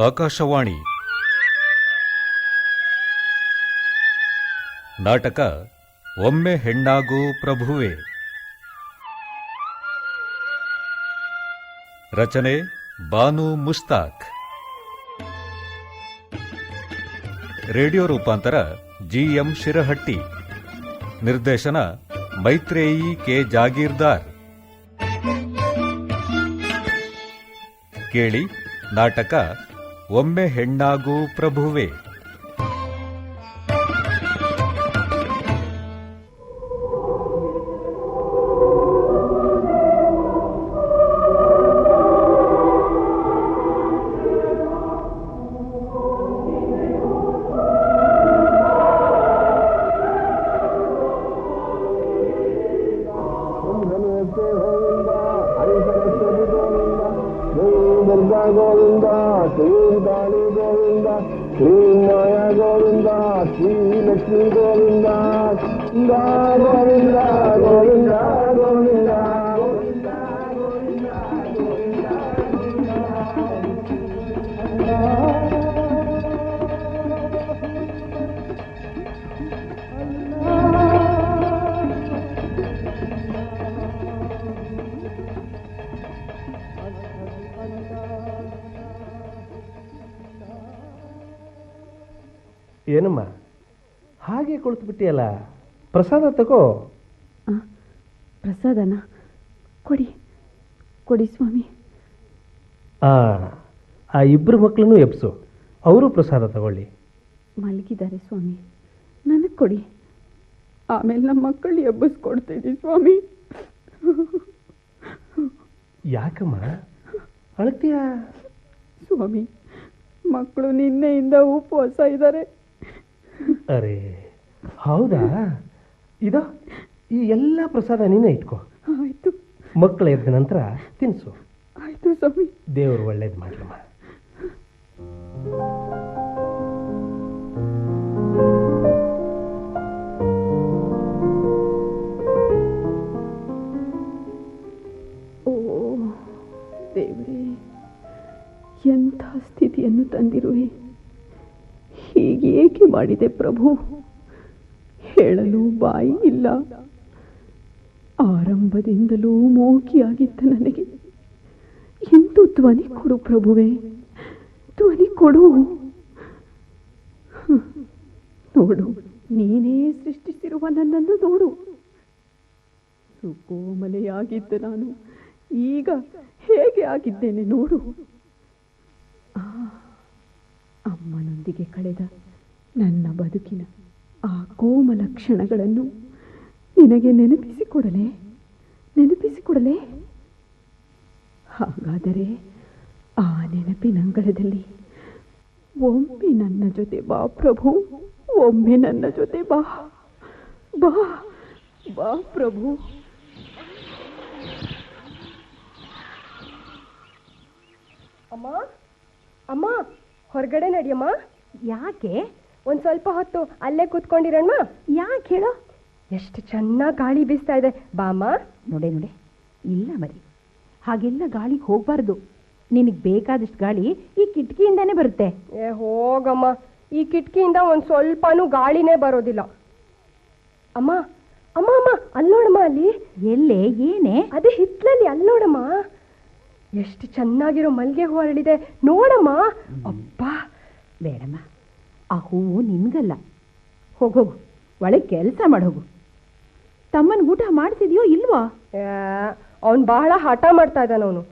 ಆಕಾಶವಾಣಿ. ನಾಟಕ, ಒಮ್ಮೆ ಹೆಣ್ಣಾಗೋ ಪ್ರಭುವೆ. ರಚನೆ, ಬಾನು ಮುಸ್ತಾಕ್. ರೇಡಿಯೋ ರೂಪಾಂತರ, ಜಿಎಂ ಶಿರಹಟ್ಟಿ. ನಿರ್ದೇಶನ, ಮೈತ್ರೇಯಿ ಕೆ ಜಾಗೀರ್ದಾರ್. ಕೇಳಿ, ನಾಟಕ ಒಮ್ಮೆ ಹೆಣ್ಣಾಗು ಪ್ರಭುವೆ. ಪ್ರಸಾದ ತಗೋ. ಪ್ರಸಾದನ? ಕೊಡಿ. ಕೊಡಿ ಸ್ವಾಮಿ. ಆ ಆ ಇಬ್ಬರು ಮಕ್ಕಳನ್ನು ಎಬ್ಸು. ಅವರು ಪ್ರಸಾದ ತಗೊಳ್ಳಿ. ಮಲಗಿದ್ದಾರೆ ಸ್ವಾಮಿ. ನನಗೆ ಕೊಡಿ. ಆಮೇಲೆ ನಮ್ಮ ಮಕ್ಕಳು ಎಬ್ಬಿಸ್ಕೊಡ್ತೀನಿ ಸ್ವಾಮಿ. ಯಾಕಮ್ಮ? ಅಳ್ತೀಯ? ಸ್ವಾಮಿ ಮಕ್ಕಳು ನಿನ್ನೆಯಿಂದ ಉಪವಾಸ ಇದ್ದಾರೆ ಅರೆ ಹೌದಾ? ಇದೋ? ಈ ಎಲ್ಲ ಪ್ರಸಾದ ನೀನೇ ಇಟ್ಕೋ. ಆಯ್ತು. ಮಕ್ಕಳು ಎದ್ದ ನಂತರ ತಿನ್ಸು. ಆಯ್ತು ಸ್ವಾಮಿ. ದೇವರು ಒಳ್ಳೇದು ಮಾಡಲಮ್ಮ. ಓ ದೇವರೇ ಎಂಥ ಸ್ಥಿತಿಯನ್ನು ತಂದಿರುವೆ. ಹೀಗೇಕೆ ಮಾಡಿದೆ ಪ್ರಭು? ಹೇಳಲು ಬಾಯಿ ಇಲ್ಲ ಆರಂಭದಿಂದಲೂ ಮೋಕಿಯಾಗಿದ್ದ ನನಗೆ. ಇಂದು ಧ್ವನಿ ಕೊಡು ಪ್ರಭುವೆ. ಧ್ವನಿ ಕೊಡು. ನೋಡು, ನೀನೇ ಸೃಷ್ಟಿಸಿರುವ ನನ್ನನ್ನು ನೋಡು. ಸುಕೋಮಲೆಯಾಗಿದ್ದ ನಾನು. ಈಗ ಹೇಗೆ ಆಗಿದ್ದೇನೆ ನೋಡು. ಅಮ್ಮನೊಂದಿಗೆ ಕಳೆದ ನನ್ನ ಬದುಕಿನ ಆ ಕೋಮಲ ಕ್ಷಣಗಳನ್ನು ನಿನಗೆ ನೆನಪಿಸಿಕೊಡಲೆ? ನೆನಪಿಸಿಕೊಡಲೆ? ಹಾಗಾದರೆ ಆ ನೆನಪಿನಂಗಳದಲ್ಲಿ ಒಮ್ಮೆ ನನ್ನ ಜೊತೆ ಬಾ ಪ್ರಭು ಒಮ್ಮೆ ನನ್ನ ಜೊತೆ ಬಾ. ಬಾ ಬಾ ಪ್ರಭು. ಅಮ್ಮ ಅಮ್ಮ ಹೊರಗಡೆ ನಡಿಯಮ್ಮ. ಯಾಕೆ? ಒಂದ್ ಸ್ವಲ್ಪ ಹೊತ್ತು ಅಲ್ಲೇ ಕೂತ್ಕೊಂಡಿರಣ್ಣ ಯಾಕೆ ಹೇಳೋ? ಎಷ್ಟು ಚೆನ್ನಾಗಿ ಗಾಳಿ ಬೀಸ್ತಾ ಇದೆ. ಬಾಮ್ಮ? ನೋಡೆ ನೋಡೆ. ಇಲ್ಲ ಮರಿ. ಹಾಗೆಲ್ಲ ಗಾಳಿಗೆ ಹೋಗ್ಬಾರ್ದು. ನಿನಗೆ ಬೇಕಾದಷ್ಟು ಗಾಳಿ ಈ ಕಿಟಕಿಯಿಂದಾನೇ ಬರುತ್ತೆ. ಏ ಹೋಗಮ್ಮ. ಈ ಕಿಟಕಿಯಿಂದ ಒಂದ್ ಸ್ವಲ್ಪನೂ ಗಾಳಿನೇ ಬರೋದಿಲ್ಲ. ಅಮ್ಮ ಅಮ್ಮ ಅಮ್ಮ ಅಲ್ಲಿ ನೋಡಮ್ಮ ಅಲ್ಲಿ? ಎಲ್ಲೇ ಏನೇ? ಅದೇ ಹಿತ್ತಲಲ್ಲಿ ಅಲ್ಲಿ ನೋಡಮ್ಮ. ಎಷ್ಟು ಚೆನ್ನಾಗಿರೋ ಮಲ್ಲಿಗೆ ಹೂ ಅರಳಿದೆ. ನೋಡಮ್ಮ. ಅಬ್ಬಾ. ಬೇಡಮ್ಮ. ಆ ಹೂವು ನಿನ್ಗಲ್ಲ ಹೋಗೋಗು ಒಳಗೆ ಕೆಲಸ ಮಾಡೋಗು ತಮ್ಮನ ಊಟ ಮಾಡ್ತಿದ್ಯೋ ಇಲ್ವಾ? ಅವನು ಬಹಳ ಹಠ ಮಾಡ್ತಾ ಇದ್ದಾನ ಅವನು.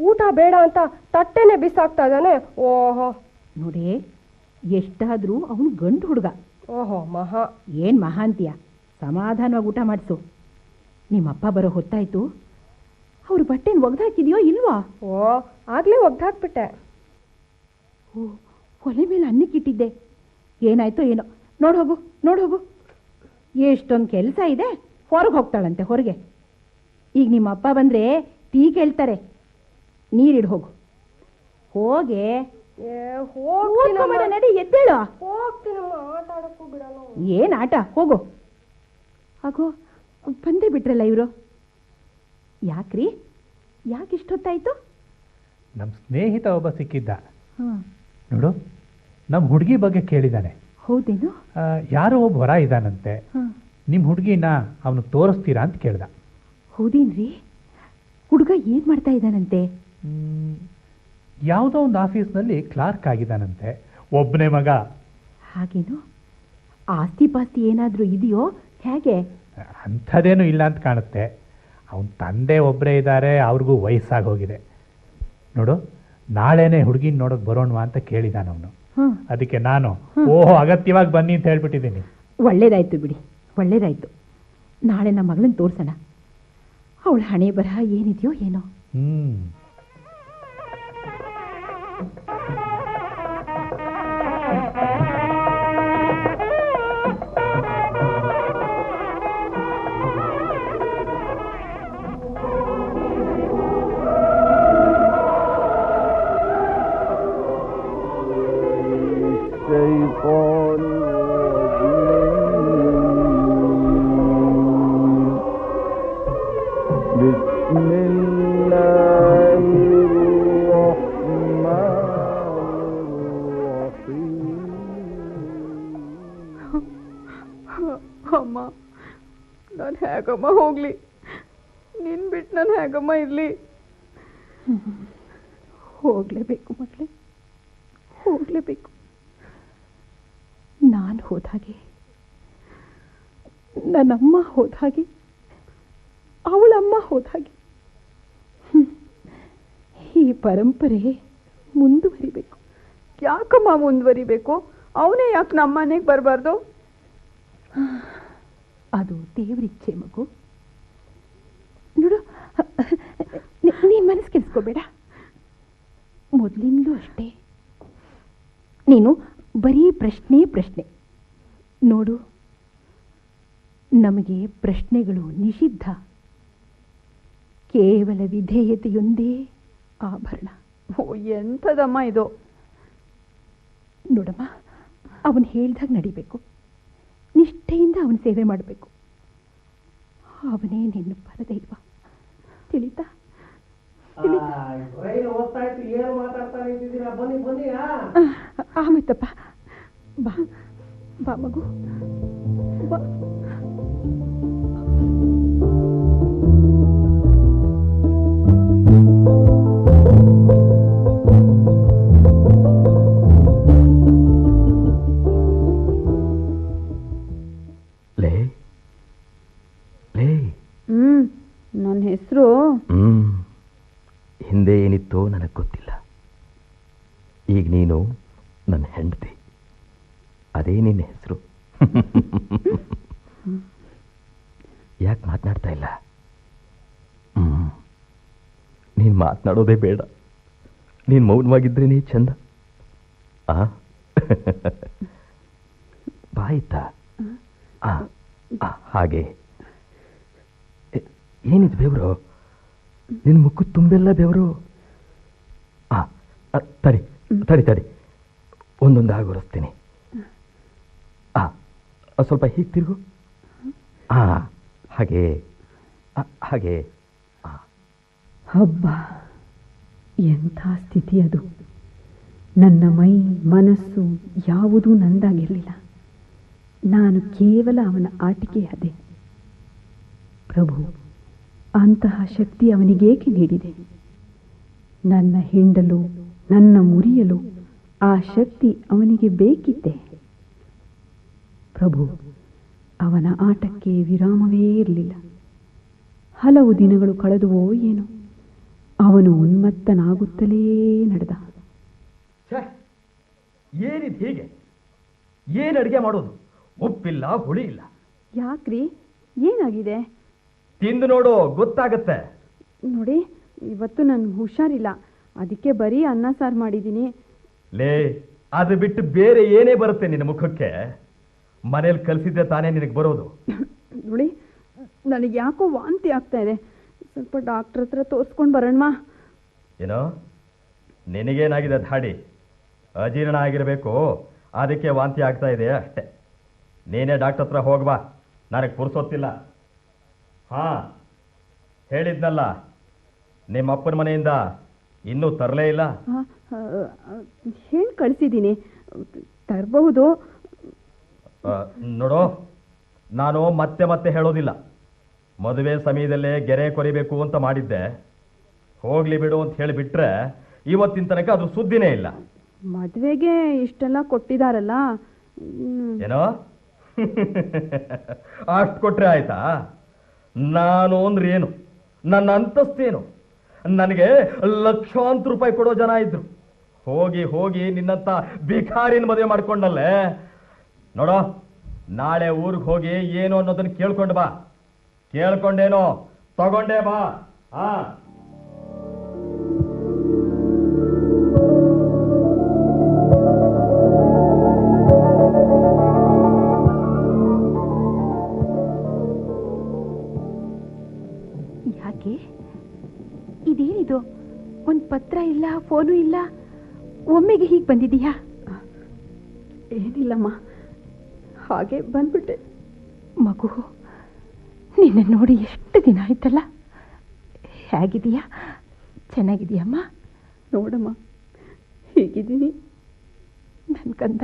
ಊಟ ಬೇಡ ಅಂತ ತಟ್ಟೆನೆ ಬಿಸಾಕ್ತಾ ಇದ್ದಾನೆ ಓಹೋ. ನೋಡೇ ಎಷ್ಟಾದ್ರೂ ಅವನು ಗಂಡು ಹುಡುಗ. ಓಹೋ ಮಹಾ. ಏನ್ ಅಂತೀಯ ಸಮಾಧಾನವಾಗಿ ಊಟ ಮಾಡಿಸು. ನಿಮ್ಮಪ್ಪ ಬರೋ ಹೊತ್ತಾಯ್ತು. ಅವ್ರ ಬಟ್ಟೆನ ಒಗ್ದಾಕಿದ್ಯೋ ಇಲ್ವಾ? ಓ ಆಗಲೇ ಒಗ್ದಾಕ್ಬಿಟ್ಟೆ. ಓ ಒಲೆ ಮೇಲೆ ಅನ್ನಕ್ಕಿಟ್ಟಿದ್ದೆ. ಏನಾಯ್ತೋ ಏನೋ. ನೋಡಿ ಹೋಗು ನೋಡಿ ಹೋಗು. ಎಷ್ಟೊಂದು ಕೆಲಸ ಇದೆ. ಹೊರಗೆ ಹೋಗ್ತಾಳಂತೆ ಹೊರಗೆ. ಈಗ ನಿಮ್ಮ ಅಪ್ಪ ಬಂದ್ರೆ ಟೀ ಕೇಳ್ತಾರೆ. ನೀರಿಡು ಹೋಗು. ಹೋಗೆ. ಏ, ಹೋಗ್ತೀನಮ್ಮ. ಕೂತ್ಕೊಂಬೇಡ, ನಡಿ ಎದ್ದೇಳು. ಏನು ಆಟ ಬಿಡಲ್ಲ. ಅವ್ನು. ಏನ್ ಆಟ? ಹೋಗು. ಹಾಗೋ ಬಂದೇ ಬಿಟ್ರಲ್ಲ ಇವರು. ಯಾಕ್ರಿ? ಯಾಕೆ ಇಷ್ಟೊತ್ತಾಯ್ತು? ನಮ್ಮ ಸ್ನೇಹಿತ ಒಬ್ಬ ಸಿಕ್ಕಿದ್ದ. ಹಾಂ. ನೋಡು ನಮ್ಮ ಹುಡುಗಿ ಬಗ್ಗೆ ಕೇಳಿದ್ದಾನೆ ಹೌದೇನು? ಯಾರೋ ಒಬ್ಬ ಹೊರ ಇದ್ದಾನಂತೆ. ನಿಮ್ಮ ಹುಡುಗಿನ ಅವನು ತೋರಿಸ್ತೀರಾ ಅಂತ ಕೇಳ್ದ. ಹೌದೇನ್ರಿ? ಹುಡುಗ ಏನು ಮಾಡ್ತಾ ಇದ್ದಾನಂತೆ? ಯಾವುದೋ ಒಂದು ಆಫೀಸ್ನಲ್ಲಿ ಕ್ಲಾರ್ಕ್ ಆಗಿದ್ದಾನಂತೆ. ಒಬ್ಬನೇ ಮಗ. ಹಾಗೇನು? ಆಸ್ತಿ ಪಾಸ್ತಿ ಏನಾದರೂ ಇದೆಯೋ? ಹೇಗೆ? ಅಂಥದ್ದೇನೂ ಇಲ್ಲ ಅಂತ ಕಾಣುತ್ತೆ. ಅವನ ತಂದೆ ಒಬ್ಬರೇ ಇದ್ದಾರೆ ಅವ್ರಿಗೂ ವಯಸ್ಸಾಗಿ ಹೋಗಿದೆ. ನೋಡು ನಾಳೆನೇ ಹುಡುಗಿನ ನೋಡೋಕೆ ಬರೋಣವಾ ಅಂತ ಕೇಳಿದಾನ ಅವನು ಅದಕ್ಕೆ ನಾನು ಓಹೋ ಅಗತ್ಯವಾಗಿ ಬನ್ನಿ ಅಂತ ಹೇಳ್ಬಿಟ್ಟಿದ್ದೀನಿ. ಒಳ್ಳೇದಾಯ್ತು ಬಿಡಿ ಒಳ್ಳೇದಾಯ್ತು. ನಾಳೆ ನಮ್ಮ ಮಗಳನ್ನ ತೋರ್ಸೋಣ. ಅವಳ ಹಣೆ ಬರಹ ಏನಿದೆಯೋ ಏನೋ. ಹ್ಮ್. ಹೇಗಮ್ಮ ಇರ್ಲಿ. ಹೋಗಲೇಬೇಕು ಮಗಳೇ. ಹೋಗಲೇಬೇಕು. ನಾನು ಹೋದಾಗೆ ನನ್ನಮ್ಮ ಹೋದಾಗೆ ಅವಳಮ್ಮ ಹೋದಾಗೆ. ಈ ಪರಂಪರೆ ಮುಂದುವರಿಬೇಕು. ಯಾಕಮ್ಮ ಮುಂದುವರಿಬೇಕು? ಅವನೇ ಯಾಕೆ ನಮ್ಮ ಮನೆಗೆ ಬರಬಾರ್ದು? ಅದು ದೇವರಿಚ್ಛೆ ಮಗು ನೋಡು ನೀ- ನೀನ್ ಮನಸ್ಸು ಕೆಲ್ಸ್ಕೋಬೇಡ ಮೊದಲಿಂದಲೂ ಅಷ್ಟೇ. ನೀನು ಬರೀ ಪ್ರಶ್ನೆ ಪ್ರಶ್ನೆ. ನೋಡು ನಮಗೆ ಪ್ರಶ್ನೆಗಳು ನಿಷಿದ್ಧ. ಕೇವಲ ವಿಧೇಯತೆಯೊಂದೇ ಆಭರಣ. ಓ ಎಂಥದಮ್ಮ ಇದು? ನೋಡಮ್ಮ ಅವನು ಹೇಳ್ದಾಗ ನಡಿಬೇಕು. ನಿಷ್ಠೆಯಿಂದ ಅವನ ಸೇವೆ ಮಾಡಬೇಕು. ಅವನೇ ನಿನ್ನ ಪರದೈವ ತಿಳಿತಾ? ತಿಳಿತಾ ಆಮೇತಪ್ಪ ಬಾ ಬಾ ಮಗು. ಬಾ. ನೀನು ಮಾತನಾಡೋದೇ ಬೇಡ. ನೀನು ನೀ ಚಂದ. ಆ? ಬಾಯಿತಾ ಹಾಗೆ. ಏನಿದು ಬೆವರು? ನಿನ್ನ ಮುಖ ತುಂಬೆಲ್ಲ ಬೆವರು? ಆ ತಡಿ ತಡಿ ತಡಿ. ಒಂದೊಂದು ಆಗೋರಿಸ್ತೀನಿ. ಆ ಸ್ವಲ್ಪ ಹೀಗೆ ತಿರುಗು. ಆ, ಹಾಗೆ. ಹಾಗೆ. ಹಬ್ಬ. ಎಂಥ ಸ್ಥಿತಿ ಅದು? ನನ್ನ ಮೈ, ಮನಸ್ಸು ಯಾವುದೂ ನಂದಾಗಿರಲಿಲ್ಲ. ನಾನು ಕೇವಲ ಅವನ ಆಟಿಕೆಯಾದೆ. ಪ್ರಭು, ಅಂತಹ ಶಕ್ತಿ ಅವನಿಗೇಕೆ ನೀಡಿದೆ? ನನ್ನ ಹಿಂಡಲು, ನನ್ನ ಮುರಿಯಲು ಆ ಶಕ್ತಿ ಅವನಿಗೆ ಬೇಕಿದ್ದೆ ಪ್ರಭು, ಅವನ ಆಟಕ್ಕೆ ವಿರಾಮವೇ ಇರಲಿಲ್ಲ. ಹಲವು ದಿನಗಳು ಕಳೆದುವೋ ಏನೋ. ಅವನು ಉನ್ಮತ್ತನಾಗುತ್ತಲೇ ನಡೆದ. ಏನಿದು ಹೀಗೆ? ಏನು ಅಡುಗೆ ಮಾಡೋದು? ಉಪ್ಪಿಲ್ಲ ಹುಳಿ ಇಲ್ಲ. ಯಾಕ್ರಿ? ಏನಾಗಿದೆ? ತಿಂದು ನೋಡು ಗೊತ್ತಾಗತ್ತೆ. ನೋಡಿ ಇವತ್ತು ನನ್ಗೆ ಹುಷಾರಿಲ್ಲ. ಅದಕ್ಕೆ ಬರೀ ಅನ್ನ ಸಾರು ಮಾಡಿದ್ದೀನಿ ಲೇ ಅದು ಬಿಟ್ಟು ಬೇರೆ ಏನೇ ಬರುತ್ತೆ ನಿನ್ನ ಮುಖಕ್ಕೆ? ಮನೇಲಿ ಕಲಿಸಿದ್ರೆ ತಾನೇ ನಿನಗೆ ಬರೋದು. ನೋಡಿ ನನಗೆ ಯಾಕೋ ವಾಂತಿ ಆಗ್ತಾ ಇದೆ. ಸ್ವಲ್ಪ ಡಾಕ್ಟ್ರ್ ಹತ್ರ ತೋರಿಸ್ಕೊಂಡು ಬರೋಣವಾ ಏನೋ? ನಿನಗೇನಾಗಿದೆ ಧಾಡಿ? ಅಜೀರ್ಣ ಆಗಿರಬೇಕು ಅದಕ್ಕೆ ವಾಂತಿ ಆಗ್ತಾ ಇದೆ ಅಷ್ಟೆ. ನೀನೇ ಡಾಕ್ಟರ್ ಹತ್ರ ಹೋಗ್ಬಾ ನನಗೆ ಪುರ್ಸೋತಿಲ್ಲ ಹಾಂ ಹೇಳಿದ್ನಲ್ಲ ನಿಮ್ಮ ಅಪ್ಪನ ಮನೆಯಿಂದ ಇನ್ನೂ ತರಲೇ ಇಲ್ಲ? ಹೇಳಿ ಕಳಿಸಿದ್ದೀನಿ. ತರಬಹುದು? ನೋಡೋ ನೋಡು ನಾನು ಮತ್ತೆ ಮತ್ತೆ ಹೇಳೋದಿಲ್ಲ. ಮದುವೆ ಸಮಯದಲ್ಲೇ ಗೆರೆ ಕೊರಿಬೇಕು ಅಂತ ಮಾಡಿದ್ದೆ. ಹೋಗ್ಲಿ ಬಿಡು ಅಂತ ಹೇಳಿಬಿಟ್ರೆ ಇವತ್ತಿನ ತನಕ ಅದು ಸುದ್ದಿನೇ ಇಲ್ಲ. ಮದುವೆಗೆ ಇಷ್ಟೆಲ್ಲ ಕೊಟ್ಟಿದಾರಲ್ಲ? ಏನೋ? ಅಷ್ಟು ಕೊಟ್ರೆ ಆಯ್ತಾ? ನಾನು ಅಂದ್ರೆ ಏನು? ನನ್ನ ಅಂತಸ್ತೇನು ನನಗೆ ಲಕ್ಷಾಂತರ ರೂಪಾಯಿ ಕೊಡೋ ಜನ ಇದ್ರು. ಹೋಗಿ ಹೋಗಿ ನಿನ್ನಂತ ಭಿಕಾರಿನ ಮದುವೆ ಮಾಡ್ಕೊಂಡಲ್ಲೇ? ನೋಡೋ ನಾಳೆ ಊರಿಗೆ ಹೋಗಿ ಏನು ಅನ್ನೋದನ್ನ ಕೇಳ್ಕೊಂಡು ಬಾ. ಕೇಳ್ಕೊಂಡೇನೋ ತಗೊಂಡೇ ಬಾ ಹಾ ಯಾಕೆ? ಇದೇನಿದು? ಒಂದು ಪತ್ರ ಇಲ್ಲ ಫೋನು ಇಲ್ಲ? ಒಮ್ಮೆಗೆ ಹೀಗೆ ಬಂದಿದೀಯಾ ಏನಿಲ್ಲಮ್ಮ ಹಾಗೆ ಬಂದ್ಬಿಟ್ಟೆ. ಮಗು ನಿನ್ನ ನೋಡಿ ಎಷ್ಟು ದಿನ ಆಯ್ತಲ್ಲ? ಹೇಗಿದೆಯಾ ಚೆನ್ನಾಗಿದೆಯಮ್ಮ ನೋಡಮ್ಮ ಹೀಗಿದ್ದೀನಿ. ನನ್ನ ಕಂದ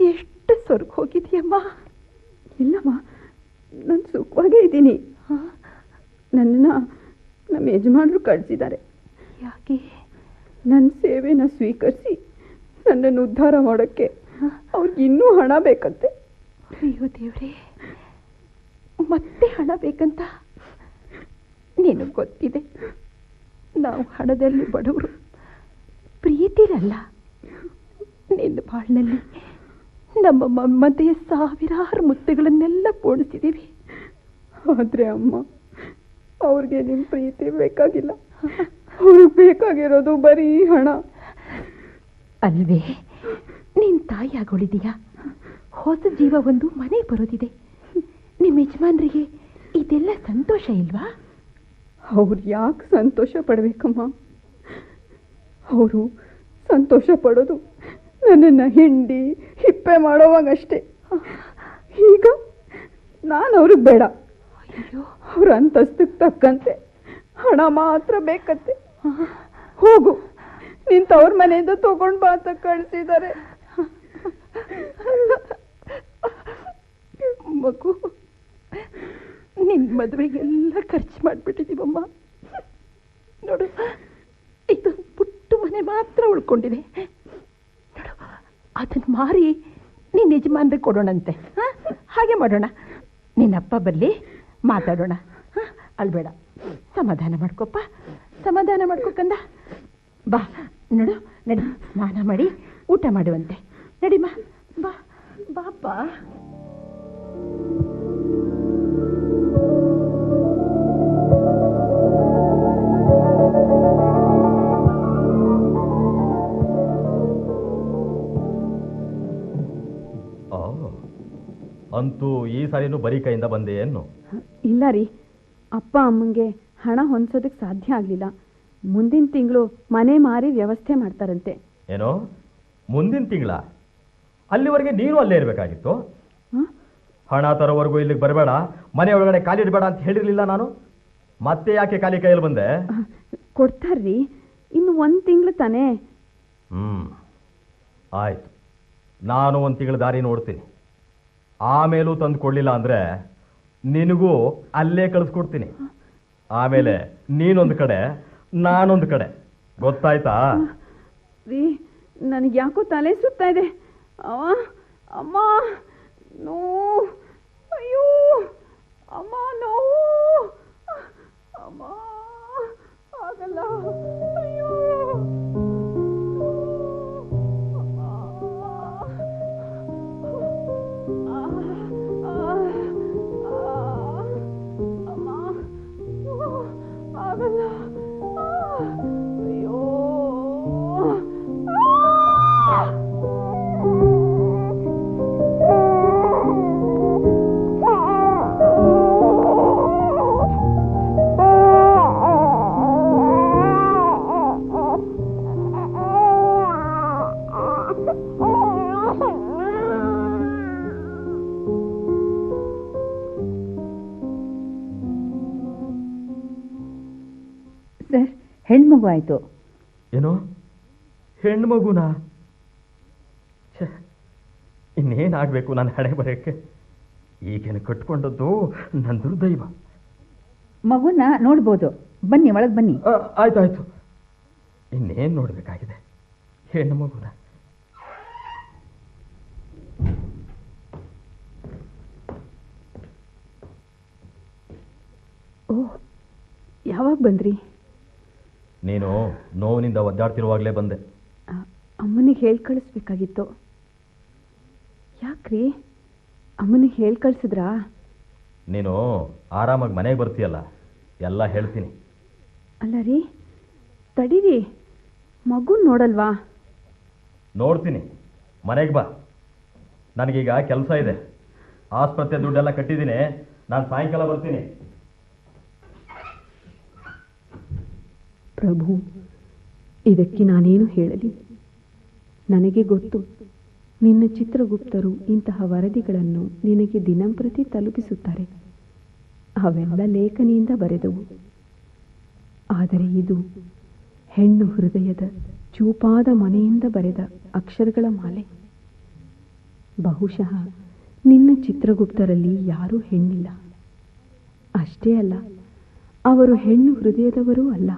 ಎಷ್ಟು ಸ್ವರ್ಗ ಹೋಗಿದೆಯಮ್ಮ ಇಲ್ಲಮ್ಮ ನಾನು ಸುಖವಾಗೇ ಇದ್ದೀನಿ. ನನ್ನನ್ನು ನಮ್ಮ ಯಜಮಾನರು ಕಳಿಸಿದ್ದಾರೆ. ಯಾಕೆ? ನನ್ನ ಸೇವೆನ ಸ್ವೀಕರಿಸಿ ನನ್ನನ್ನು ಉದ್ಧಾರ ಮಾಡೋಕ್ಕೆ ಅವ್ರಿಗೆ ಇನ್ನೂ ಹಣ ಬೇಕಂತೆ. ಅಯ್ಯೋ ದೇವ್ರೇ ಮತ್ತೆ ಹಣ ಬೇಕಂತ? ನಿನಗೆ ಗೊತ್ತಿದೆ, ನಾವು ಹಣದಲ್ಲಿ ಬಡವರು. ಪ್ರೀತಿರಲ್ಲ, ನಿನ್ನ ಬಾಳ್ನಲ್ಲಿ. ನಮ್ಮ ಮಮತೆಯ ಸಾವಿರಾರು ಮುತ್ತುಗಳನ್ನೆಲ್ಲ ಪೋಣಿಸಿದ್ದೀವಿ ಆದರೆ ಅಮ್ಮ, ಅವ್ರಿಗೆ ನಿಮ್ಮ ಪ್ರೀತಿ ಬೇಕಾಗಿಲ್ಲ. ಅವ್ರಿಗೆ ಬೇಕಾಗಿರೋದು ಬರೀ ಹಣ. ಅಲ್ವೇ ನಿನ್ನ ತಾಯಿ ಆಗೋಳಿದೀಯಾ ಹೊಸ ಜೀವ ಒಂದು ಮನೆ ಬರೋದಿದೆ. ನಿಮ್ಮ ಯಜಮಾನ್ರಿಗೆ ಇದೆಲ್ಲ ಸಂತೋಷ ಇಲ್ವಾ? ಅವ್ರು ಯಾಕೆ ಸಂತೋಷ ಪಡಬೇಕಮ್ಮ? ಅವರು ಸಂತೋಷ ಪಡೋದು ನನ್ನನ್ನು ಹಿಂಡಿ ಹಿಪ್ಪೆ ಮಾಡೋವಾಗಷ್ಟೇ. ಈಗ ನಾನು ಅವ್ರಿಗೆ ಬೇಡ. ಅಯ್ಯೋ ಅವ್ರ ಅಂತಸ್ತಕ್ಕೆ ತಕ್ಕಂತೆ ಹಣ ಮಾತ್ರ ಬೇಕಂತೆ ಹೋಗು. ನಿನ್ ತವ್ರ ಮನೆಯಿಂದ ತಗೊಂಡು ಬಾ ಅಂತ ಕಳ್ಸಿದ್ದಾರೆ ಮಗು. ನಿನ್ ಮದುವೆಗೆಲ್ಲ ಖರ್ಚು ಮಾಡಿಬಿಟ್ಟಿದ್ದೀವಮ್ಮ ನೋಡು, ಇದು ಪುಟ್ಟು ಮನೆ ಮಾತ್ರ ಉಳ್ಕೊಂಡಿದೆ. ನೋಡು ಅದನ್ನ ಮಾರಿ ನಿನ್ನ ಯಜಮಾನ್ರಿ ಕೊಡೋಣಂತೆ. ಹಾ? ಹಾಗೆ ಮಾಡೋಣ. ನಿನ್ನಪ್ಪ ಬರಲಿ, ಮಾತಾಡೋಣ. ಅಲ್ಬೇಡ. ಸಮಾಧಾನ ಮಾಡ್ಕೊಪ್ಪ. ಸಮಾಧಾನ ಮಾಡ್ಕೊಕಂದ ಬಾ, ನೋಡು, ನಡಿ, ಸ್ನಾನ ಮಾಡಿ, ಊಟ ಮಾಡುವಂತೆ. ನಡಿಮ್ಮ. ಬಾ ಬಾಪ ಅಂತೂ ಈ ಸಾರಿನೂ ಬರೀ ಕೈಯಿಂದ ಬಂದೆ ಏನು? ಇಲ್ಲ ರೀ. ಅಪ್ಪ ಅಮ್ಮಂಗೆ ಹಣ ಹೊಂದ್ಸೋದಕ್ಕೆ ಸಾಧ್ಯ ಆಗಲಿಲ್ಲ. ಮುಂದಿನ ತಿಂಗಳು ಮನೆ ಮಾರಿ ವ್ಯವಸ್ಥೆ ಮಾಡ್ತಾರಂತೆ. ಏನೋ? ಮುಂದಿನ ತಿಂಗಳ? ಅಲ್ಲಿವರೆಗೆ ನೀನು ಅಲ್ಲೇ ಇರಬೇಕಾಗಿತ್ತು? ಹಣ ತರೋವರೆಗೂ ಇಲ್ಲಿಗೆ ಬರಬೇಡ ಮನೆ ಒಳಗಡೆ ಕಾಲಿಡಬೇಡ ಅಂತ ಹೇಳಿರ್ಲಿಲ್ಲ ನಾನು. ಮತ್ತೆ ಯಾಕೆ ಖಾಲಿ ಕೈಯಲ್ಲಿ ಬಂದೆ? ಕೊಡ್ತಾರ್ರಿ ಇನ್ನು ಒಂದು ತಿಂಗಳು ತಾನೇ. ಹ್ಞೂ ಆಯ್ತು. ನಾನು ಒಂದು ತಿಂಗಳ ದಾರಿ ನೋಡ್ತೀನಿ. ಆಮೇಲೂ ತಂದು ಕೊಡ್ಲಿಲ್ಲ ಅಂದ್ರೆ ನಿನಗೂ ಅಲ್ಲೇ ಕಳಿಸ್ಕೊಡ್ತೀನಿ. ಆಮೇಲೆ ನೀನೊಂದು ಕಡೆ, ನಾನೊಂದು ಕಡೆ. ಗೊತ್ತಾಯ್ತಾ? ರೀ, ನನಗೆ ಯಾಕೋ ತಲೆ ಸುತ್ತಾ ಇದೆ. ಅವ, ಅಮ್ಮ ನೋ ಅಯ್ಯೋ, ಅಮ್ಮ ನೋ ಅಮ್ಮ, ಆಗಲ್ಲ. ಹೆಣ್ಮಗು ಆಯಿತು ಏನೋ? ಹೆಣ್ಣು ಮಗುನ ಛೆ, ಇನ್ನೇನಾಗಬೇಕು ನಾನು ಹಣೆ ಬರೆಯಕ್ಕೆ ಈಗೇನು ಕಟ್ಕೊಂಡದ್ದು ನನ್ನ ದುರ್ದೈವ. ಮಗುನ ನೋಡ್ಬೋದು. ಬನ್ನಿ ಒಳಗೆ ಬನ್ನಿ. ಆಯ್ತು ಆಯ್ತು ಇನ್ನೇನು ನೋಡಬೇಕಾಗಿದೆ? ಹೆಣ್ಣು ಮಗುನ ಓ ಯಾವಾಗ ಬಂದ್ರಿ? ನೀನು ನೋವಿನಿಂದ ಒದ್ದಾಡ್ತಿರುವಾಗಲೇ ಬಂದೆ. ಅಮ್ಮನಿಗೆ ಹೇಳಿ ಕಳಿಸ್ಬೇಕಾಗಿತ್ತು. ಯಾಕ್ರಿ? ಅಮ್ಮನಿಗೆ ಹೇಳಿ ಕಳಿಸಿದ್ರಾ? ನೀನು ಆರಾಮಾಗಿ ಮನೆಗೆ ಬರ್ತೀಯಲ್ಲ ಎಲ್ಲ ಹೇಳ್ತೀನಿ. ಅಲ್ಲ ರೀ ತಡೀರಿ ಮಗು ನೋಡಲ್ವಾ? ನೋಡ್ತೀನಿ ಮನೆಗೆ ಬಾ. ನನಗೀಗ ಕೆಲಸ ಇದೆ. ಆಸ್ಪತ್ರೆ ದುಡ್ಡೆಲ್ಲ ಕಟ್ಟಿದ್ದೀನಿ ನಾನು ಸಾಯಂಕಾಲ ಬರ್ತೀನಿ. ಪ್ರಭು, ಇದಕ್ಕೆ ನಾನೇನು ಹೇಳಲಿ? ನನಗೆ ಗೊತ್ತು. ನಿನ್ನ ಚಿತ್ರಗುಪ್ತರು ಇಂತಹ ವರದಿಗಳನ್ನು ನಿನಗೆ ದಿನಂಪ್ರತಿ ತಲುಪಿಸುತ್ತಾರೆ. ಅವೆಲ್ಲ ಲೇಖನಿಯಿಂದ ಬರೆದವು. ಆದರೆ ಇದು ಹೆಣ್ಣು ಹೃದಯದ ಚೂಪಾದ ಮನೆಯಿಂದ ಬರೆದ ಅಕ್ಷರಗಳ ಮಾಲೆ. ಬಹುಶಃ ನಿನ್ನ ಚಿತ್ರಗುಪ್ತರಲ್ಲಿ ಯಾರೂ ಹೆಣ್ಣಿಲ್ಲ. ಅಷ್ಟೇ ಅಲ್ಲ, ಅವರು ಹೆಣ್ಣು ಹೃದಯದವರೂ ಅಲ್ಲ.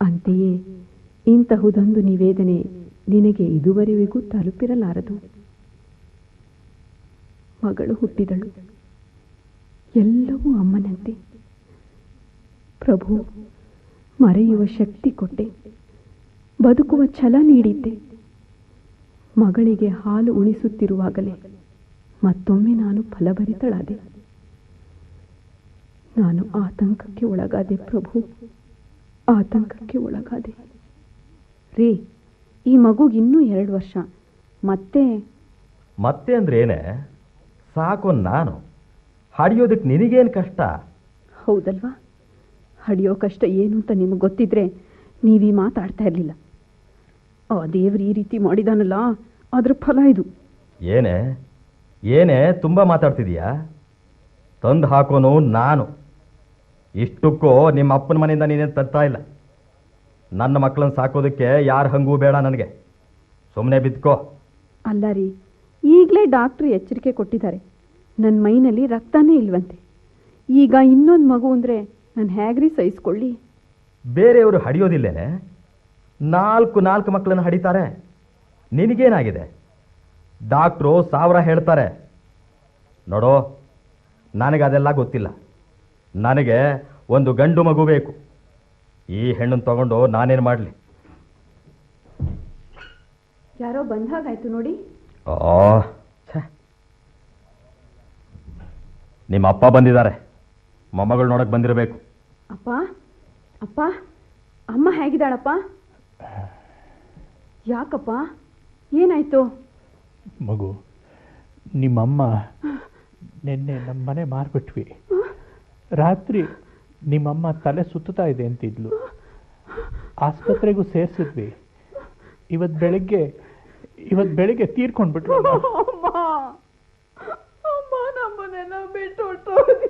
ಅಂತೆಯೇ ಇಂತಹುದೊಂದು ನಿವೇದನೆ ನಿನಗೆ ಇದುವರೆವಿಗೂ ತಲುಪಿರಲಾರದು. ಮಗಳು ಹುಟ್ಟಿದಳು. ಎಲ್ಲವೂ ಅಮ್ಮನಂತೆ. ಪ್ರಭು, ಮರೆಯುವ ಶಕ್ತಿ ಕೊಟ್ಟೆ. ಬದುಕುವ ಛಲ ನೀಡಿದ್ದೆ. ಮಗಳಿಗೆ ಹಾಲು ಉಣಿಸುತ್ತಿರುವಾಗಲೇ ಮತ್ತೊಮ್ಮೆ ನಾನು ಫಲಭರಿತಳಾದೆ. ನಾನು ಆತಂಕಕ್ಕೆ ಒಳಗಾದೆ ಪ್ರಭು. ಆತಂಕಕ್ಕೆ ಒಳಗಾದೆ. ರೀ ಈ ಮಗುಗಿನ್ನೂ ಎರಡು ವರ್ಷ. ಮತ್ತೆ? ಮತ್ತೆ ಅಂದ್ರೆ ಏನೇ? ಸಾಕು ನಾನು. ಹಡಿಯೋದಕ್ಕೆ ನಿನಗೇನು ಕಷ್ಟ? ಹೌದಲ್ವಾ? ಹಡಿಯೋ ಕಷ್ಟ ಏನು ಅಂತ ನಿಮಗೆ ಗೊತ್ತಿದ್ರೆ ನೀವೀ ಮಾತಾಡ್ತಾ ಇರಲಿಲ್ಲ. ಆ ದೇವ್ರು ಈ ರೀತಿ ಮಾಡಿದಾನಲ್ಲ ಅದ್ರ ಫಲ ಇದು. ಏನೇ? ಏನೇ? ತುಂಬ ಮಾತಾಡ್ತಿದೀಯಾ? ತಂದು ಹಾಕೋನು ನಾನು. ಇಷ್ಟಕ್ಕೂ ನಿಮ್ಮ ಅಪ್ಪನ ಮನೆಯಿಂದ ನೀನೇನು ತರ್ತಾ ಇಲ್ಲ? ನನ್ನ ಮಕ್ಕಳನ್ನ ಸಾಕೋದಕ್ಕೆ ಯಾರು ಹಂಗೂ ಬೇಡ ನನಗೆ. ಸುಮ್ಮನೆ ಬಿದ್ಕೋ. ಅಲ್ಲ ರೀ ಈಗಲೇ ಡಾಕ್ಟ್ರು ಎಚ್ಚರಿಕೆ ಕೊಟ್ಟಿದ್ದಾರೆ. ನನ್ನ ಮೈನಲ್ಲಿ ರಕ್ತನೇ ಇಲ್ವಂತೆ. ಈಗ ಇನ್ನೊಂದು ಮಗು ಅಂದರೆ ನಾನು ಹೇಗ್ರಿ ಸಹಿಸ್ಕೊಳ್ಳಿ. ಬೇರೆಯವರು ಹಡಿಯೋದಿಲ್ಲೇನೆ? ನಾಲ್ಕು ನಾಲ್ಕು ಮಕ್ಕಳನ್ನು ಹಡಿತಾರೆ. ನಿನಗೇನಾಗಿದೆ? ಡಾಕ್ಟ್ರು ಸಾವಿರ ಹೇಳ್ತಾರೆ. ನೋಡೋ ನನಗೆ ಅದೆಲ್ಲ ಗೊತ್ತಿಲ್ಲ. ನನಗೆ ಒಂದು ಗಂಡು ಮಗು ಬೇಕು. ಈ ಹೆಣ್ಣನ್ನು ತಗೊಂಡು ನಾನೇನು ಮಾಡಲಿ? ಯಾರೋ ಬಂದಾಗಾಯ್ತು ನೋಡಿ. ಆ ಛೆ. ನಿಮ್ಮ ಅಪ್ಪ ಬಂದಿದ್ದಾರೆ. ಮೊಮ್ಮಗಳು ನೋಡಕ್ ಬಂದಿರಬೇಕು. ಅಪ್ಪ ಅಪ್ಪ ಅಮ್ಮ ಹೇಗಿದ್ದಾಳಪ್ಪ? ಯಾಕಪ್ಪ? ಏನಾಯ್ತು? ಮಗು ನಿಮ್ಮಮ್ಮ ನಿನ್ನೆ ನಮ್ಮ ಮನೆ ಮಾರ್ಬಿಟ್ವಿ ರಾತ್ರಿ ನಿಮ್ಮಮ್ಮ ತಲೆ ಸುತ್ತಾ ಇದೆ ಅಂತಿದ್ಲು. ಆಸ್ಪತ್ರೆಗೂ ಸೇರಿಸಿದ್ವಿ. ಇವತ್ತು ಬೆಳಗ್ಗೆ ಇವತ್ತು ಬೆಳಿಗ್ಗೆ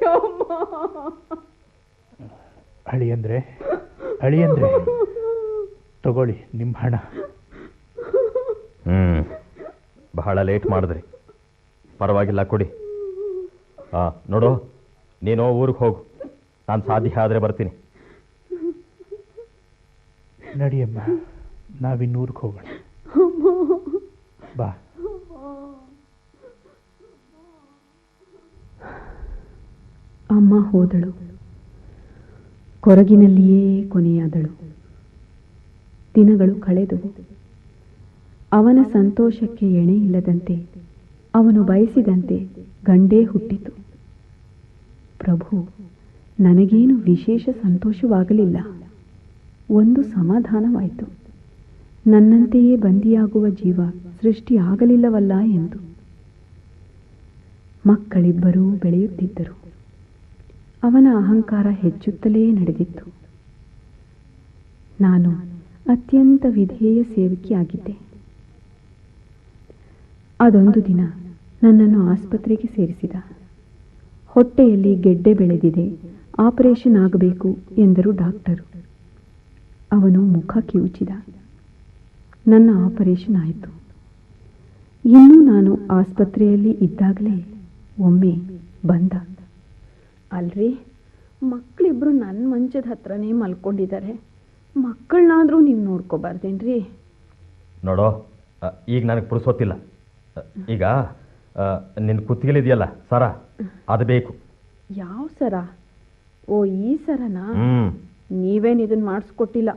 ಅಮ್ಮ. ಅಳಿಯಂದ್ರೆ ಅಳಿಯಂದ್ರೆ ತಗೊಳ್ಳಿ ನಿಮ್ಮ ಹಣ. ಹ್ಮ್ ಬಹಳ ಲೇಟ್ ಮಾಡಿದ್ರಿ. ಪರವಾಗಿಲ್ಲ ಕೊಡಿ. ಹಾ ನೋಡು ನೀನು ಊರಿಗೆ ಹೋಗು. ನಾನು ಸಾಧ್ಯ ಆದರೆ ಬರ್ತೀನಿ. ನಡಿಯಮ್ಮ ನಾವಿನ್ನೂರಿಗೆ ಹೋಗೋಣ. ಬಾ. ಅಮ್ಮ ಹೋದಳು. ಕೊರಗಿನಲ್ಲಿಯೇ ಕೊನೆಯಾದಳು. ದಿನಗಳು ಕಳೆದು. ಅವನ ಸಂತೋಷಕ್ಕೆ ಎಣೆ ಇಲ್ಲದಂತೆ ಅವನು ಬಯಸಿದಂತೆ ಗಂಡೇ ಹುಟ್ಟಿತು. ಪ್ರಭು, ನನಗೇನು ವಿಶೇಷ ಸಂತೋಷವಾಗಲಿಲ್ಲ. ಒಂದು ಸಮಾಧಾನವಾಯಿತು. ನನ್ನಂತೆಯೇ ಬಂದಿಯಾಗುವ ಜೀವ ಸೃಷ್ಟಿಯಾಗಲಿಲ್ಲವಲ್ಲ ಎಂದು. ಮಕ್ಕಳಿಬ್ಬರೂ ಬೆಳೆಯುತ್ತಿದ್ದರು. ಅವನ ಅಹಂಕಾರ ಹೆಚ್ಚುತ್ತಲೇ ನಡೆದಿತ್ತು. ನಾನು ಅತ್ಯಂತ ವಿಧೇಯ ಸೇವಕಿಯಾಗಿದ್ದೆ. ಅದೊಂದು ದಿನ ನನ್ನನ್ನು ಆಸ್ಪತ್ರೆಗೆ ಸೇರಿಸಿದ. ಹೊಟ್ಟೆಯಲ್ಲಿ ಗೆಡ್ಡೆ ಬೆಳೆದಿದೆ. ಆಪರೇಷನ್ ಆಗಬೇಕು ಎಂದರು ಡಾಕ್ಟರು. ಅವನು ಮುಖ ಕಿವುಚಿದ. ನನ್ನ ಆಪರೇಷನ್ ಆಯಿತು. ಇನ್ನೂ ನಾನು ಆಸ್ಪತ್ರೆಯಲ್ಲಿ ಇದ್ದಾಗಲೇ ಒಮ್ಮೆ ಬಂದ. ಅಲ್ರಿ ಮಕ್ಕಳಿಬ್ರು ನನ್ನ ಮಂಚದ ಹತ್ರನೇ ಮಲ್ಕೊಂಡಿದ್ದಾರೆ ಮಕ್ಕಳನ್ನಾದರೂ ನೀವು ನೋಡ್ಕೋಬಾರ್ದೇನ್ರಿ? ನೋಡೋ ಈಗ ನನಗೆ ಪುರುಸೋತಿಲ್ಲ ಈಗ ನಿನ್ನ ಕುತ್ತಿಗೆಲಿದೆಯಲ್ಲ ಸರ? ಅದು ಬೇಕು ಯಾವ ಸರ? ಓ ಈ ಸರನ? ಹ್ಮ್. ನೀವೇನು ಇದನ್ನು ಮಾಡಿಸ್ಕೊಟ್ಟಿಲ್ಲ.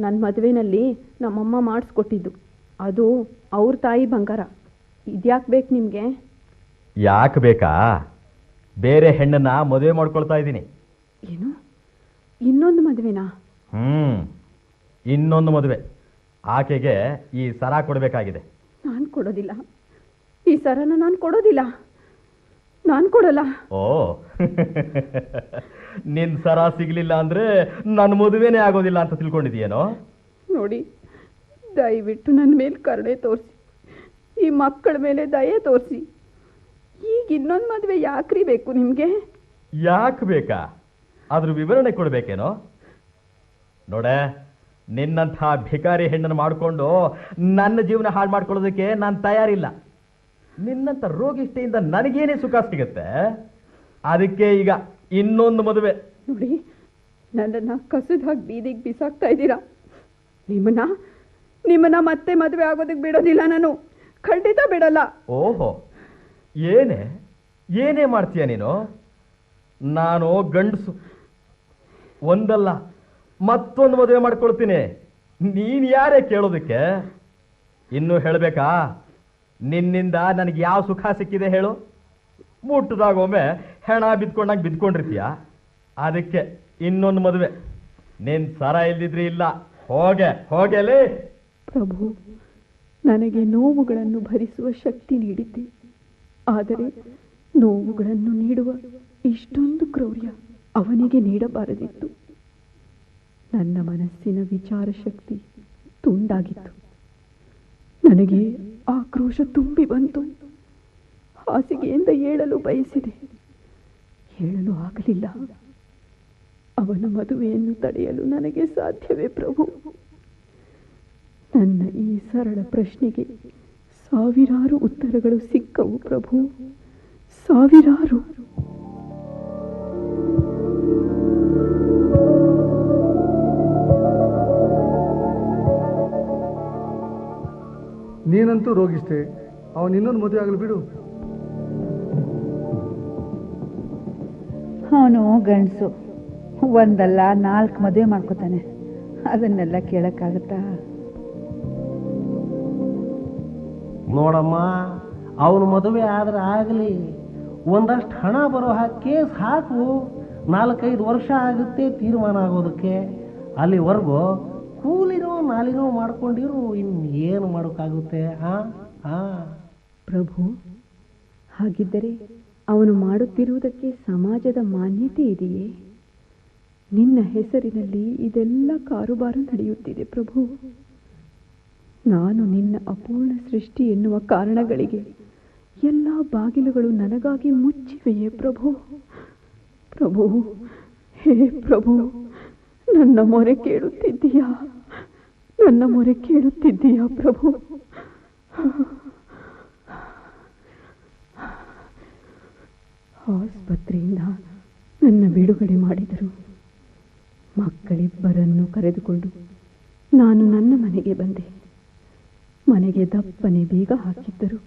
ನನ್ನ ಮದುವೆನಲ್ಲಿ ನಮ್ಮಮ್ಮ ಮಾಡಿಸ್ಕೊಟ್ಟಿದ್ದು. ಅದು ಅವ್ರ ತಾಯಿ ಬಂಗಾರ. ಇದ್ಯಾಕೆ ಬೇಕು ನಿಮಗೆ? ಯಾಕೆ ಬೇಕಾ? ಬೇರೆ ಹೆಣ್ಣನ್ನ ಮದುವೆ ಮಾಡ್ಕೊಳ್ತಾ ಇದ್ದೀನಿ. ಏನು? ಇನ್ನೊಂದು ಮದುವೆನಾ? ಹ್ಮ್. ಇನ್ನೊಂದು ಮದುವೆ. ಆಕೆಗೆ ಈ ಸರ ಕೊಡಬೇಕಾಗಿದೆ. ನಾನು ಕೊಡೋದಿಲ್ಲ. ಈ ಸರನ ನಾನು ಕೊಡೋದಿಲ್ಲ. ನಾನು ಕೊಡಲ್ಲ. ಓ. ನಿನ್ ಸರ ಸಿಗ್ಲಿಲ್ಲ ಅಂದ್ರೆ ನನ್ನ ಮದುವೆನೇ ಆಗೋದಿಲ್ಲ ಅಂತ ತಿಳ್ಕೊಂಡಿದ್ಯೇನೋ ನೋಡಿ ದಯವಿಟ್ಟು ನನ್ನ ಮೇಲೆ ಕರುಣೆ ತೋರಿಸಿ. ಈ ಮಕ್ಕಳ ಮೇಲೆ ದಯೆ ತೋರಿಸಿ. ಈಗ ಇನ್ನೊಂದು ಮದುವೆ ಯಾಕ್ರಿ ಬೇಕು ನಿಮಗೆ? ಯಾಕೆ ಬೇಕಾ? ಅದ್ರ ವಿವರಣೆ ಕೊಡ್ಬೇಕೇನೋ? ನೋಡೆ ನಿನ್ನಂಥ ಭಿಕಾರಿ ಹೆಣ್ಣನ್ನು ಮಾಡಿಕೊಂಡು ನನ್ನ ಜೀವನ ಹಾಳು ಮಾಡ್ಕೊಳ್ಳೋದಕ್ಕೆ ನಾನು ತಯಾರಿಲ್ಲ. ನಿನ್ನಂಥ ರೋಗಿಷ್ಠೆಯಿಂದ ನನಗೇನೇ ಸುಖ ಸಿಗುತ್ತೆ? ಅದಕ್ಕೆ ಈಗ ಇನ್ನೊಂದು ಮದುವೆ. ನೋಡಿ ನನ್ನನ್ನ ಕಸದ ಹಾಕಿ ಬೀದಿಗೆ ಬಿಸಾಕ್ತಾ ಇದ್ದೀರಾ? ನಿಮ್ಮನ್ನ ನಿಮ್ಮನ್ನ ಮತ್ತೆ ಮದುವೆ ಆಗೋದಕ್ಕೆ ಬಿಡೋದಿಲ್ಲ ನಾನು. ಖಂಡಿತ ಬಿಡಲ್ಲ. ಓಹೋ ಏನೇ ಏನೇ ಮಾಡ್ತೀಯ ನೀನು? ನಾನು ಗಂಡಸು. ಒಂದಲ್ಲ ಮತ್ತೊಂದು ಮದುವೆ ಮಾಡ್ಕೊಳ್ತೀನಿ. ನೀನು ಯಾರೇ ಕೇಳೋದಕ್ಕೆ? ಇನ್ನು ಹೇಳಬೇಕಾ? ನಿನ್ನಿಂದ ನನಗೆ ಯಾವ ಸುಖ ಸಿಕ್ಕಿದೆ ಹೇಳು? ಮುಟ್ಟದಾಗ ಒಮ್ಮೆ ಹೆಣ ಬಿದ್ಕೊಂಡಾಗ ಬಿದ್ಕೊಂಡಿರ್ತೀಯ? ಅದಕ್ಕೆ ಇನ್ನೊಂದು ಮದುವೆ. ನಿನ್ ಸರ ಇಲ್ದಿದ್ರಿ ಇಲ್ಲ. ಹೋಗೆ ಹೋಗೆಲಿ ಪ್ರಭು, ನನಗೆ ನೋವುಗಳನ್ನು ಭರಿಸುವ ಶಕ್ತಿ ನೀಡಿದ್ದೆ. ಆದರೆ ನೋವುಗಳನ್ನು ನೀಡುವ ಇಷ್ಟೊಂದು ಕ್ರೌರ್ಯ ಅವನಿಗೆ ನೀಡಬಾರದಿತ್ತು. ನನ್ನ ಮನಸ್ಸಿನ ವಿಚಾರ ಶಕ್ತಿ ತುಂಡಾಗಿತ್ತು. ನನಗೆ ಆಕ್ರೋಶ ತುಂಬಿ ಬಂತು. ಹಾಸಿಗೆಯಿಂದ ಹೇಳಲು ಬಯಸಿದೆ. ಹೇಳಲು ಆಗಲಿಲ್ಲ. ಅವನ ಮದುವೆಯನ್ನು ತಡೆಯಲು ನನಗೆ ಸಾಧ್ಯವೇ ಪ್ರಭು? ನನ್ನ ಈ ಸರಳ ಪ್ರಶ್ನೆಗೆ ಸಾವಿರಾರು ಉತ್ತರಗಳು ಸಿಕ್ಕವು ಪ್ರಭು. ಸಾವಿರಾರು. ನೀನಂತೂ ರೋಗಿಷ್ಟೇ. ಅವನು ಇನ್ನೊಂದು ಮದುವೆ ಆಗಲಿ ಬಿಡು. ಅವನು ಗಂಡಸು. ಒಂದಲ್ಲ ನಾಲ್ಕು ಮದುವೆ ಮಾಡ್ಕೋತಾನೆ. ಅದನ್ನೆಲ್ಲ ಕೇಳಕ್ಕಾಗತ್ತಾ? ನೋಡಮ್ಮ ಅವನ ಮದುವೆ ಆದ್ರೆ ಆಗಲಿ. ಒಂದಷ್ಟು ಹಣ ಬರೋ ಹಾಕಿ. ಸಾಕು ನಾಲ್ಕೈದು ವರ್ಷ ಆಗುತ್ತೆ ತೀರ್ಮಾನ ಆಗೋದಕ್ಕೆ. ಅಲ್ಲಿವರೆಗೂ ಕೂಲಿನೋ ನಾಲಿನೋ ಮಾಡ್ಕೊಂಡಿರು ಇನ್ನೇನು ಮಾಡೋಕ್ಕಾಗುತ್ತೆ? ಆ ಆ. ಪ್ರಭು, ಹಾಗಿದ್ದರೆ ಅವನು ಮಾಡುತ್ತಿರುವುದಕ್ಕೆ ಸಮಾಜದ ಮಾನ್ಯತೆ ಇದೆಯೇ? ನಿನ್ನ ಹೆಸರಿನಲ್ಲಿ ಇದೆಲ್ಲ ಕಾರುಬಾರು ನಡೆಯುತ್ತಿದೆ ಪ್ರಭು. ನಾನು ನಿನ್ನ ಅಪೂರ್ಣ ಸೃಷ್ಟಿ ಎನ್ನುವ ಕಾರಣಗಳಿಗೆ ಎಲ್ಲ ಬಾಗಿಲುಗಳು ನನಗಾಗಿ ಮುಚ್ಚಿವೆಯೇ ಪ್ರಭು? ಪ್ರಭು, ಹೇ ಪ್ರಭು, ನನ್ನ ಮೊರೆ ಕೇಳುತ್ತಿದ್ದೀಯಾ? ನನ್ನ ಮೊರೆ ಕೇಳುತ್ತಿದ್ದೀಯಾ ಪ್ರಭು? ಆಸ್ಪತ್ರೆಯಿಂದ ನನ್ನ ಬಿಡುಗಡೆ ಮಾಡಿದರು. ಮಕ್ಕಳಿಬ್ಬರನ್ನು ಕರೆದುಕೊಂಡು ನಾನು ನನ್ನ ಮನೆಗೆ ಬಂದೆ. ಮನೆಗೆ ದಪ್ಪನೆ ಬೀಗ ಹಾಕಿದ್ದರು.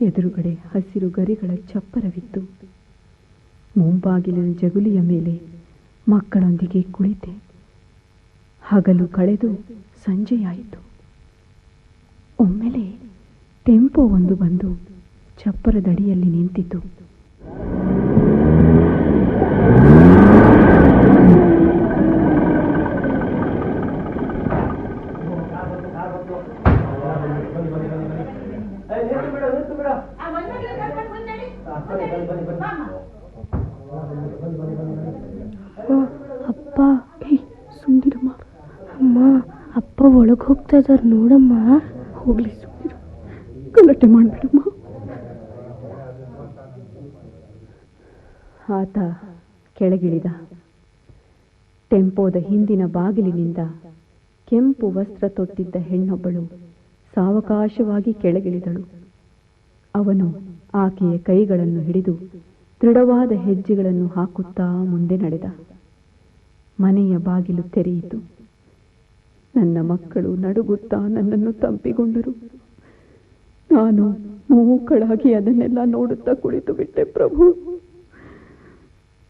ಎದುರುಗಡೆ ಹಸಿರು ಗರಿಗಳ ಚಪ್ಪರವಿತ್ತು. ಮುಂಬಾಗಿಲಿನ ಜಗುಲಿಯ ಮೇಲೆ ಮಕ್ಕಳೊಂದಿಗೆ ಕುಳಿತೆ. ಹಗಲು ಕಳೆದು ಸಂಜೆಯಾಯಿತು. ಒಮ್ಮೆಲೆ ಟೆಂಪೋ ಒಂದು ಬಂದು ಚಪ್ಪರದಡಿಯಲ್ಲಿ ನಿಂತಿತು ಅಪ್ಪ ಏಯ್ ಸುಂದಿರಮ್ಮ ಅಮ್ಮ ಅಪ್ಪ ಒಳಗೆ ಹೋಗ್ತಾ ಇದ್ದಾರೆ ನೋಡಮ್ಮ. ಹೋಗ್ಲಿ. ಗಲಾಟೆ ಮಾಡಬೇಡಮ್ಮ. ಆತ ಕೆಳಗಿಳಿದ. ಟೆಂಪೋದ ಹಿಂದಿನ ಬಾಗಿಲಿನಿಂದ ಕೆಂಪು ವಸ್ತ್ರ ತೊಟ್ಟಿದ್ದ ಹೆಣ್ಣೊಬ್ಬಳು ಸಾವಕಾಶವಾಗಿ ಕೆಳಗಿಳಿದಳು. ಅವನು ಆಕೆಯ ಕೈಗಳನ್ನು ಹಿಡಿದು ದೃಢವಾದ ಹೆಜ್ಜೆಗಳನ್ನು ಹಾಕುತ್ತಾ ಮುಂದೆ ನಡೆದ. ಮನೆಯ ಬಾಗಿಲು ತೆರೆಯಿತು. ನನ್ನ ಮಕ್ಕಳು ನಡುಗುತ್ತಾ ನನ್ನನ್ನು ತಂಪಿಗೊಂಡರು ನಾನು ಮೂಕಳಾಗಿ ಅದನ್ನೆಲ್ಲ ನೋಡುತ್ತಾ ಕುಳಿತು ಬಿಟ್ಟೆ ಪ್ರಭು.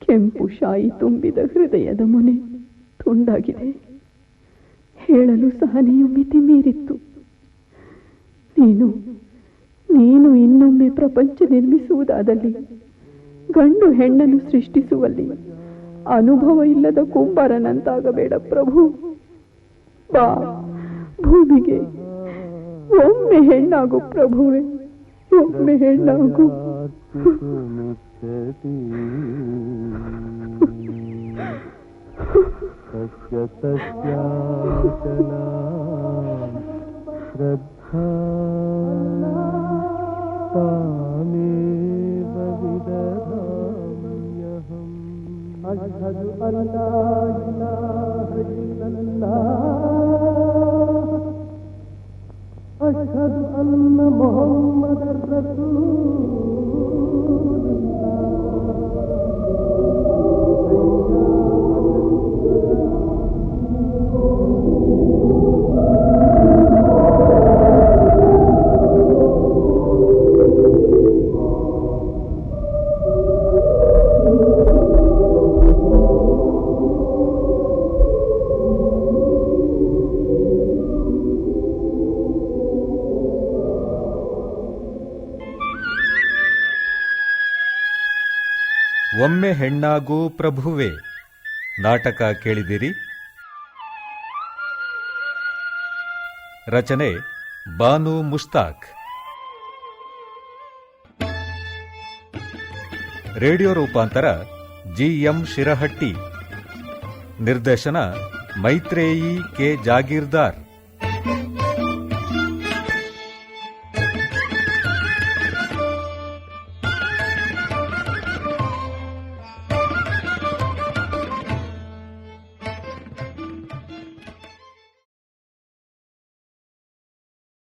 ಕೆಂಪು ಶಾಯಿ ತುಂಬಿದ ಹೃದಯದ ಮೊನೆ ತುಂಡಾಗಿದೆ. ಹೇಳಲು ಸಹನೆಯು ಮಿತಿ ಮೀರಿತ್ತು. ನೀನು ನೀನು ಇನ್ನೊಮ್ಮೆ ಪ್ರಪಂಚ ನಿರ್ಮಿಸುವುದಾದಲ್ಲಿ, ಗಂಡು ಹೆಣ್ಣನ್ನು ಸೃಷ್ಟಿಸುವಲ್ಲಿ ಅನುಭವ ಇಲ್ಲದ ಕುಂಬಾರನಂತಾಗಬೇಡ ಪ್ರಭು. ಭೂಮಿಗೆ ಒಮ್ಮೆ ಹೆಣ್ಣಾಗು ಪ್ರಭುವೆ ಒಮ್ಮೆ ಹೆಣ್ಣಾಗು तस्य तस्याचला श्रद्धा तामेव विदधाम्यहम् अश्हदु अल्ला इलाहा मदर ಒಮ್ಮೆ ಹೆಣ್ಣಾಗೂ ಪ್ರಭುವೆ. ನಾಟಕ ಕೇಳಿದಿರಿ. ರಚನೆ ಬಾನು ಮುಸ್ತಾಕ್. ರೇಡಿಯೋ ರೂಪಾಂತರ ಜಿಎಂ ಶಿರಹಟ್ಟಿ. ನಿರ್ದೇಶನ ಮೈತ್ರೇಯಿ ಕೆ ಜಾಗೀರ್ದಾರ್.